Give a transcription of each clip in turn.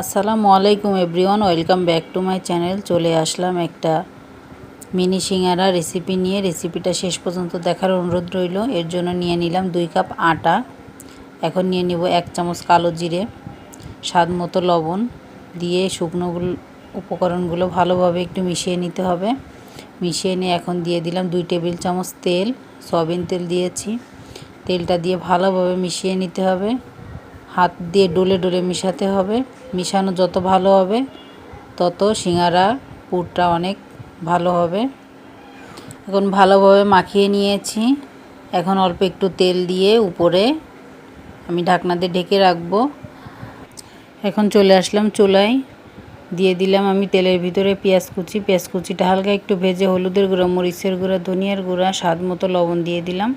আসসালামু আলাইকুম everyone, welcome back to my channel. চলে আসলাম একটা মিনি সিঙ্গারা রেসিপি নিয়ে। রেসিপিটা শেষ পর্যন্ত দেখার অনুরোধ রইল। এর জন্য নিয়ে নিলাম দুই কাপ আটা। এখন নিয়ে নিব এক চামচ কালো জিরে, স্বাদ মতো লবণ দিয়ে শুকনোগুলো উপকরণগুলো ভালোভাবে একটু মিশিয়ে নিতে হবে। মিশিয়ে নিয়ে এখন দিয়ে দিলাম দুই টেবিল চামচ তেল, সয়াবিন তেল দিয়েছি। তেলটা দিয়ে ভালোভাবে মিশিয়ে নিতে হবে। হাত দিয়ে ডলে ডলে মিশাতে হবে। মিশানো যত ভালো হবে, তত সিঙ্গারা, পুরটা অনেক ভালো হবে। এখন ভালোভাবে মাখিয়ে নিয়েছি। এখন অল্প একটু তেল দিয়ে উপরে আমি ঢাকনা দিয়ে ঢেকে রাখব। এখন চলে আসলাম চুলায়। দিয়ে দিলাম আমি তেলের ভিতরে পেঁয়াজ কুচি। পেঁয়াজ কুচিটা হালকা একটু ভেজে হলুদের গুঁড়া, মরিচের গুঁড়া, ধনিয়ার গুঁড়া, স্বাদ মতো লবণ দিয়ে দিলাম।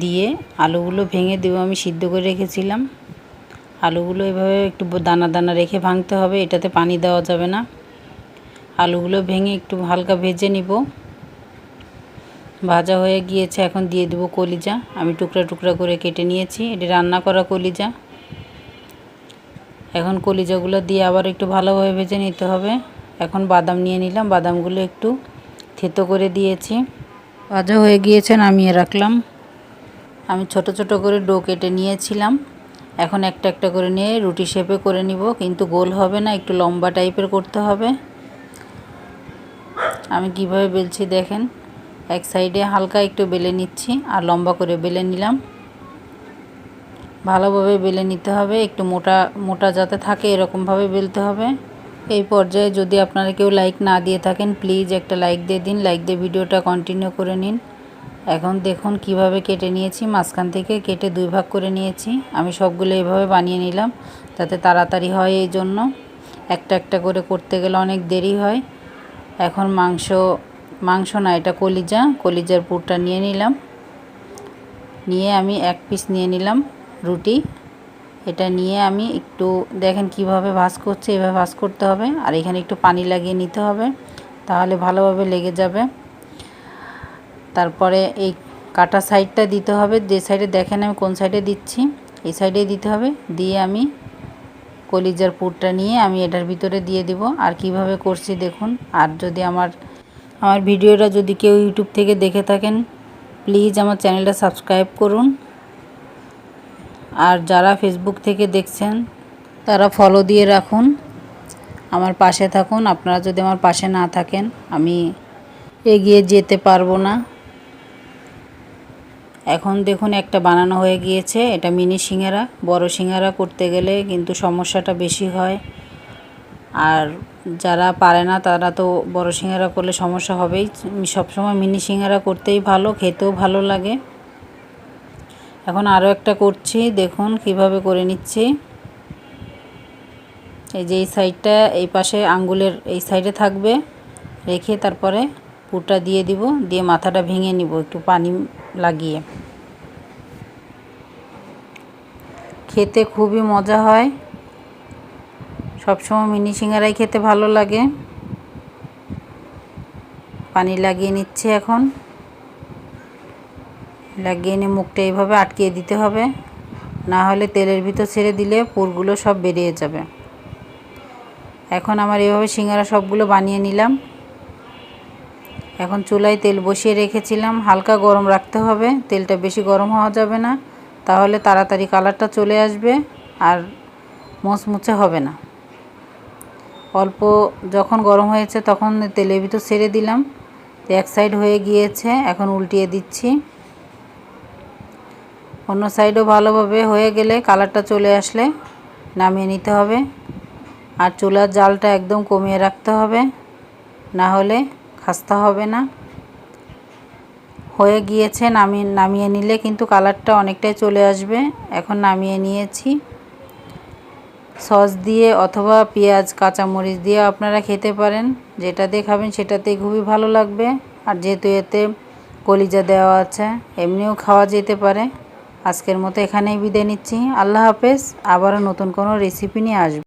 দিয়ে আলুগুলো ভেঙে দেবো আমি সিদ্ধ করে রেখেছিলাম। আলুগুলো এভাবে একটু দানা দানা রেখে ভাঙতে হবে, এটাতে পানি দেওয়া যাবে না। আলুগুলো ভেঙে একটু হালকা ভেজে নিব। ভাজা হয়ে গিয়েছে, এখন দিয়ে দেবো কলিজা। আমি টুকরা টুকরা করে কেটে নিয়েছি, এটি রান্না করা কলিজা। এখন কলিজাগুলো দিয়ে আবার একটু ভালোভাবে ভেজে নিতে হবে। এখন বাদাম নিয়ে নিলাম, বাদামগুলো একটু থেতো করে দিয়েছি। ভাজা হয়ে গিয়েছে, নামিয়ে রাখলাম। আমি ছোট ছোট করে ডো কেটে নিয়েছিলাম। এখন একটা একটা করে নিয়ে রুটি শেপে করে নিব, কিন্তু গোল হবে না, একটু লম্বা টাইপের করতে হবে। আমি কীভাবে বেলছি দেখেন, এক সাইডে হালকা একটু বেলে নিচ্ছি, আর লম্বা করে বেলে নিলাম। ভালোভাবে বেলে নিতে হবে, একটু মোটা মোটা যাতে থাকে এরকমভাবে বেলতে হবে। এই পর্যায়ে যদি আপনারা কেউ লাইক না দিয়ে থাকেন, প্লিজ একটা লাইক দিয়ে দিন, লাইক দিয়ে ভিডিওটা কন্টিনিউ করে নিন। এখন দেখুন কীভাবে কেটে নিয়েছি। মাঝখান থেকে কেটে দুই ভাগ করে নিয়েছি। আমি সবগুলো এভাবে বানিয়ে নিলাম যাতে তাড়াতাড়ি হয় এই জন্য। একটা একটা করে করতে গেলে অনেক দেরি হয়। এখন মাংস মাংস না, এটা কলিজা। কলিজার পুরটা নিয়ে নিলাম। নিয়ে আমি এক পিস নিয়ে নিলাম রুটি। এটা নিয়ে আমি একটু দেখেন কীভাবে ভাজ করছে, এভাবে ভাজ করতে হবে। আর এখানে একটু পানি লাগিয়ে নিতে হবে। তাহলে ভালোভাবে লেগে যাবে। তারপরে এই কাটা সাইডটা দিতে হবে। যে সাইডে দেখেন আমি কোন সাইডে দিচ্ছি, এই সাইডে দিতে হবে। দিয়ে আমি কলিজার পুরটা নিয়ে আমি এটার ভিতরে দিয়ে দিব। আর কীভাবে করছি দেখুন। আর যদি আমার আমার ভিডিওটা যদি কেউ ইউটিউব থেকে দেখে থাকেন প্লিজ আমার চ্যানেলটা সাবস্ক্রাইব করুন। আর যারা ফেসবুক থেকে দেখছেন, তারা ফলো দিয়ে রাখুন। আমার পাশে থাকুন। আপনারা যদি আমার পাশে না থাকেন, আমি এগিয়ে যেতে পারব না। এখন দেখুন একটা বানানো হয়ে গিয়েছে, এটা মিনি সিঙ্গারা। বড় সিঙ্গারা করতে গেলে কিন্তু সমস্যাটা বেশি হয়। আর যারা পারে না, তারা তো বড় সিঙ্গারা করলে সমস্যা হবেই। সবসময় মিনি সিঙ্গারা করতেই ভালো, খেতেও ভালো লাগে। এখন আরও একটা করছি, দেখুন কীভাবে করে নিচ্ছি। এই যে এই সাইডটা, এই পাশে আঙ্গুলের এই সাইডে থাকবে, রেখে তারপরে পুরটা দিয়ে দিব, দিয়ে মাথাটা ভেঙে নিব, একটু পানি লাগিয়ে। খেতে খুবই মজা হয়। সবসময় মিনি সিঙ্গারাই খেতে ভালো লাগে। পানি লাগিয়ে নিচ্ছে এখন। লাগিয়ে নিয়ে মুখটা এইভাবে আটকিয়ে দিতে হবে। না হলে তেলের ভিতর ছেড়ে দিলে পুরগুলো সব বেরিয়ে যাবে। এখন আমার এভাবে সিঙ্গারা সবগুলো বানিয়ে নিলাম। এখন চুলায় তেল বসিয়ে রেখেছিলাম। হালকা গরম রাখতে হবে। তেলটা বেশি গরম হওয়া যাবে না। তাহলে তাড়াতাড়ি কালারটা চলে আসবে আর মুচমুচে হবে না। অল্প যখন গরম হয়েছে তখন তেলের ভিতর ছেড়ে দিলাম। এক সাইড হয়ে গিয়েছে। এখন উল্টিয়ে দিচ্ছি। অন্য সাইডও ভালোভাবে হয়ে গেলে কালারটা চলে আসলে নামিয়ে নিতে হবে। আর চুলার জালটা একদম কমিয়ে রাখতে হবে। না হলে খাস্তা হবে না। হয়ে গিয়েছে নামিয়ে নামিয়ে নিলে কিন্তু কালারটা অনেকটাই চলে আসবে। এখন নামিয়ে নিয়েছি। সস দিয়ে অথবা পেঁয়াজ, কাঁচামরিচ দিয়ে আপনারা খেতে পারেন। যেটা দিয়ে খাবেন সেটাতে খুবই ভালো লাগবে। আর যেহেতু এতে কলিজা দেওয়া আছে, এমনিও খাওয়া যেতে পারে। আজকের মতো এখানেই বিদায় নিচ্ছি। আল্লাহ হাফেজ। আবারও নতুন কোনো রেসিপি নিয়ে আসবে।